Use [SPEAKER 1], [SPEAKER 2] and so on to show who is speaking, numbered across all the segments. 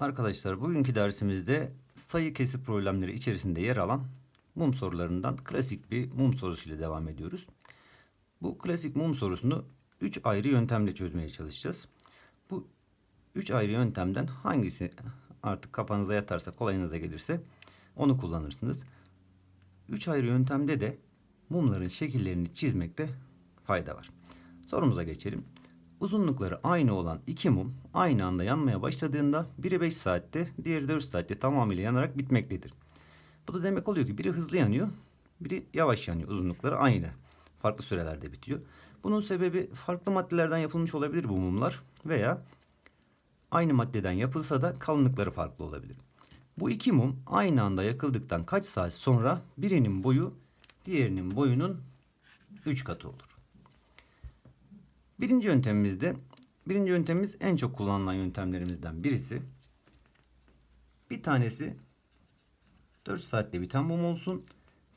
[SPEAKER 1] Arkadaşlar bugünkü dersimizde sayı kesip problemleri içerisinde yer alan mum sorularından klasik bir mum sorusuyla devam ediyoruz. Bu klasik mum sorusunu 3 ayrı yöntemle çözmeye çalışacağız. Bu 3 ayrı yöntemden hangisi artık kafanıza yatarsa kolayınıza gelirse onu kullanırsınız. 3 ayrı yöntemde de mumların şekillerini çizmekte fayda var. Sorumuza geçelim. Uzunlukları aynı olan iki mum aynı anda yanmaya başladığında biri 5 saatte, diğeri 4 saatte tamamıyla yanarak bitmektedir. Bu da demek oluyor ki biri hızlı yanıyor, biri yavaş yanıyor. Uzunlukları aynı. Farklı sürelerde bitiyor. Bunun sebebi farklı maddelerden yapılmış olabilir bu mumlar veya aynı maddeden yapılsa da kalınlıkları farklı olabilir. Bu iki mum aynı anda yakıldıktan kaç saat sonra birinin boyu diğerinin boyunun 3 katı olur. Birinci yöntemimizde, birinci yöntemimiz en çok kullanılan yöntemlerimizden birisi. Bir tanesi 4 saatte biten mum olsun,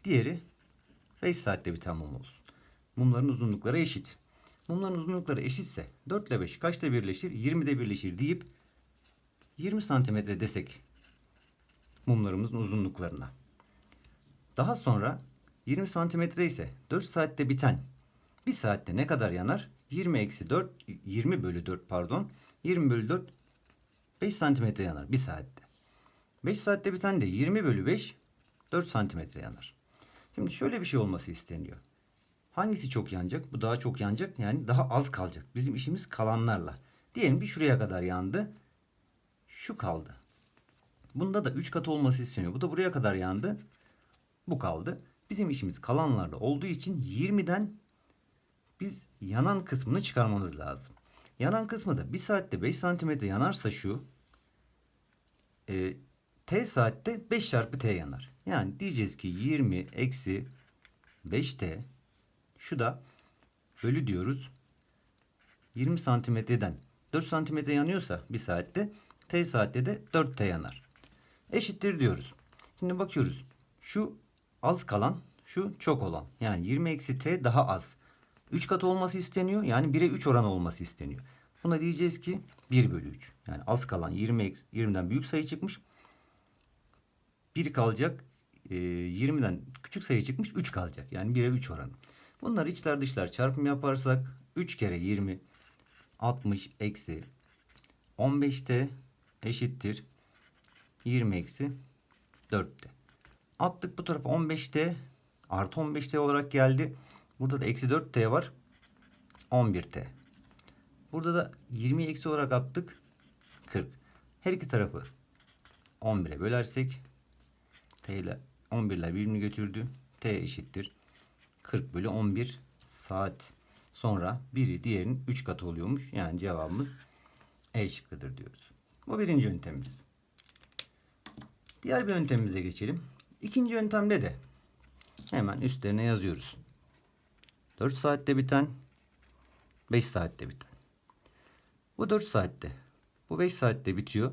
[SPEAKER 1] diğeri 5 saatte biten mum olsun. Mumların uzunlukları eşit. Mumların uzunlukları eşitse 4 ile 5 kaçta birleşir? 20'de birleşir deyip 20 santimetre desek mumlarımızın uzunluklarına. Daha sonra 20 santimetre ise 4 saatte biten 1 saatte ne kadar yanar? 20 eksi 4, 20 bölü 4 pardon. 20 bölü 4 5 santimetre yanar 1 saatte. 5 saatte biten de 20 bölü 5 4 santimetre yanar. Şimdi şöyle bir şey olması isteniyor. Hangisi çok yanacak? Bu daha çok yanacak yani daha az kalacak. Bizim işimiz kalanlarla. Diyelim bir şuraya kadar yandı. Şu kaldı. Bunda da 3 kat olması isteniyor. Bu da buraya kadar yandı. Bu kaldı. Bizim işimiz kalanlarla olduğu için 20'den biz yanan kısmını çıkarmamız lazım. Yanan kısmı da 1 saatte 5 santimetre yanarsa şu e, t saatte 5 çarpı t yanar. Yani diyeceğiz ki 20 eksi 5t şu da bölü diyoruz. 20 santimetreden 4 santimetre yanıyorsa 1 saatte t saatte de 4t yanar. Eşittir diyoruz. Şimdi bakıyoruz. Şu az kalan şu çok olan. Yani 20 eksi t daha az. 3 katı olması isteniyor. Yani 1'e 3 oranı olması isteniyor. Buna diyeceğiz ki 1 bölü 3. Yani az kalan 20 eksi 20'den büyük sayı çıkmış. 1 kalacak. E, 20'den küçük sayı çıkmış. 3 kalacak. Yani 1'e 3 oranı. Bunları içler dışlar çarpım yaparsak 3 kere 20 60 eksi 15t eşittir 20 eksi 4t. Attık bu tarafa 15t artı 15t olarak geldi. Burada da eksi 4t var. 11t. Burada da 20 eksi olarak attık. 40. Her iki tarafı 11'e bölersek t ile 11'ler birbirini götürdü. t eşittir. 40 bölü 11 saat sonra biri diğerinin 3 katı oluyormuş. Yani cevabımız E şıkkıdır diyoruz. Bu birinci yöntemimiz. Diğer bir yöntemimize geçelim. İkinci yöntemde de hemen üstlerine yazıyoruz. 4 saatte biten 5 saatte biten. Bu 4 saatte. Bu 5 saatte bitiyor.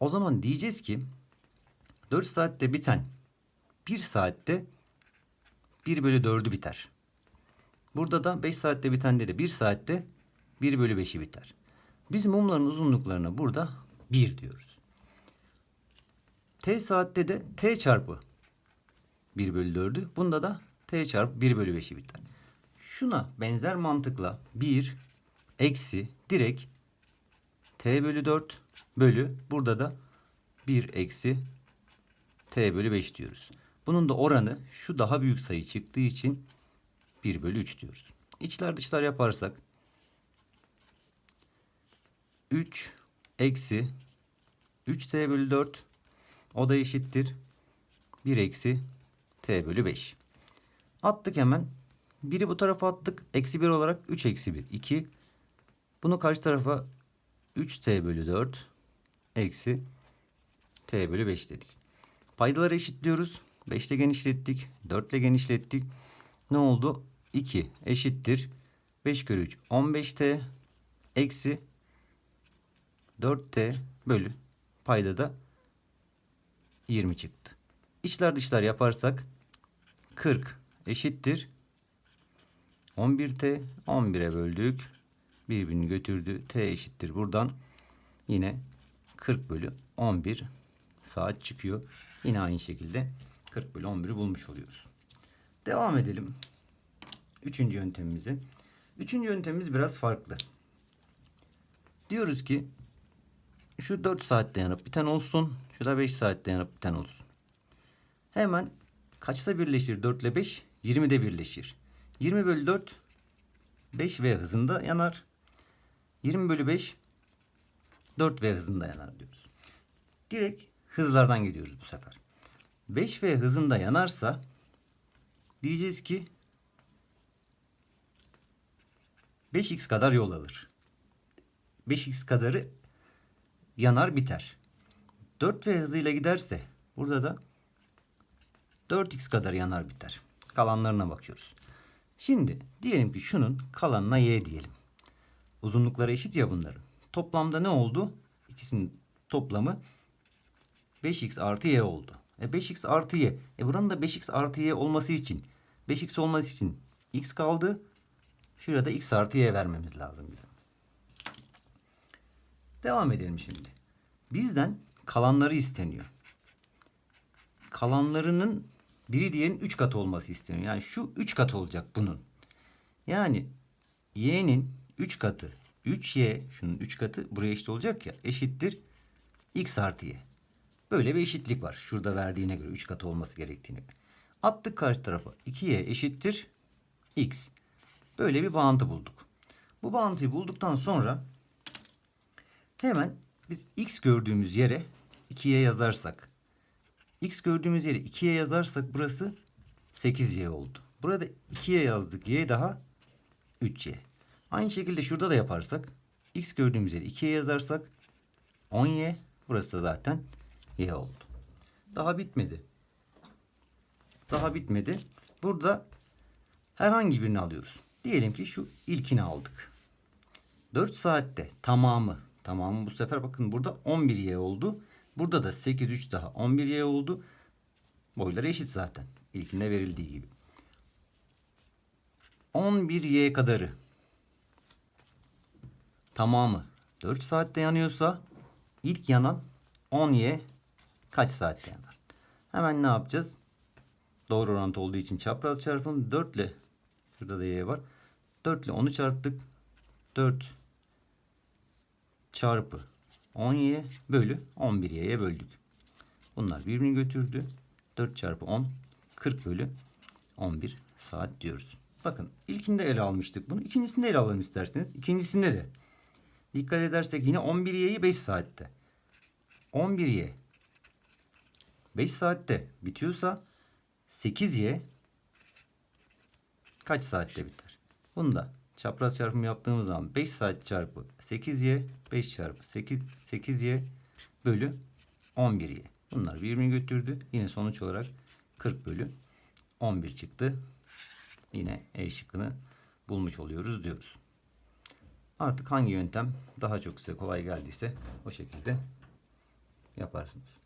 [SPEAKER 1] O zaman diyeceğiz ki 4 saatte biten 1 saatte 1 bölü 4'ü biter. Burada da 5 saatte bitende de 1 saatte 1 bölü 5'i biter. Biz mumların uzunluklarına burada 1 diyoruz. T saatte de T çarpı 1 bölü 4'ü. Bunda da T çarpı 1 bölü 5'i biter. Şuna benzer mantıkla 1 eksi direkt T bölü 4 bölü burada da 1 eksi T bölü 5 diyoruz. Bunun da oranı şu daha büyük sayı çıktığı için 1 bölü 3 diyoruz. İçler dışlar yaparsak 3 eksi 3t bölü 4 o da eşittir 1 eksi t bölü 5. Attık hemen. Biri bu tarafa attık. Eksi 1 olarak 3 eksi 1. 2. Bunu karşı tarafa 3t bölü 4 eksi t bölü 5 dedik. Paydaları eşitliyoruz. 5 ile genişlettik. 4 ile genişlettik. Ne oldu? 2 eşittir. 5 kere 3 15t eksi 4t bölü payda da 20 çıktı. İçler dışlar yaparsak 40 eşittir. 11t 11'e böldük. Birbirini götürdü. T eşittir. Buradan yine 40 bölü 11 saat çıkıyor. Yine aynı şekilde 40 bölü 11'i bulmuş oluyoruz. Devam edelim. Üçüncü yöntemimize. Üçüncü yöntemimiz biraz farklı. Diyoruz ki şu 4 saatte yanıp biten olsun. Şu da 5 saatte yanıp biten olsun. Hemen kaçta birleşir 4 ile 5? 20'de birleşir. 20 bölü 4 5 V hızında yanar. 20 bölü 5 4 V hızında yanar diyoruz. Direkt hızlardan gidiyoruz bu sefer. 5 V hızında yanarsa diyeceğiz ki 5x kadar yol alır. 5x kadarı yanar biter. 4V hızıyla giderse burada da 4x kadar yanar biter. Kalanlarına bakıyoruz. Şimdi diyelim ki şunun kalanına y diyelim. Uzunlukları eşit ya bunların. Toplamda ne oldu? İkisinin toplamı 5x artı y oldu. E 5x artı y. E buranın da 5x artı y olması için 5x olması için x kaldı. Şurada x artı y vermemiz lazım. Devam edelim şimdi. Bizden kalanları isteniyor. Kalanlarının biri diğerinin 3 katı olması isteniyor. Yani şu 3 katı olacak bunun. Yani y'nin 3 katı 3y şunun 3 katı buraya eşit olacak ya eşittir x artı y. Böyle bir eşitlik var. Şurada verdiğine göre 3 katı olması gerektiğine göre. Attık karşı tarafa 2y eşittir x. Böyle bir bağıntı bulduk. Bu bağıntıyı bulduktan sonra hemen biz x gördüğümüz yere 2y yazarsak x gördüğümüz yere 2y yazarsak burası 8y oldu. Burada 2y yazdık. y daha 3y. Aynı şekilde şurada da yaparsak x gördüğümüz yere 2y yazarsak 10y. Burası da zaten y oldu. Daha bitmedi. Daha bitmedi. Burada herhangi birini alıyoruz. Diyelim ki şu ilkini aldık. 4 saatte tamamı tamamı bu sefer bakın burada 11y oldu. Burada da 8 3 daha 11y oldu. Boyları eşit zaten. İlkinde verildiği gibi. 11y kadarı tamamı 4 saatte yanıyorsa ilk yanan 10y kaç saatte yanar? Hemen ne yapacağız? Doğru orantı olduğu için çapraz çarpım 4 ile şurada da y var. 4 ile 10'u çarptık. 4 çarpı 10y bölü 11y'ye böldük. Bunlar birbirini götürdü. 4 çarpı 10 40 bölü 11 saat diyoruz. Bakın ilkinde ele almıştık bunu. İkincisinde ele alalım isterseniz. İkincisinde de dikkat edersek yine 11y'yi 5 saatte. 11y 5 saatte bitiyorsa 8y kaç saatte biter? Bunda çapraz çarpım yaptığımız zaman 5 saat çarpı 8y 5 çarpı 8 8y bölü 11y. Bunlar birbirini götürdü. Yine sonuç olarak 40 bölü 11 çıktı. Yine E şıkkını bulmuş oluyoruz diyoruz. Artık hangi yöntem daha çok size kolay geldiyse o şekilde yaparsınız.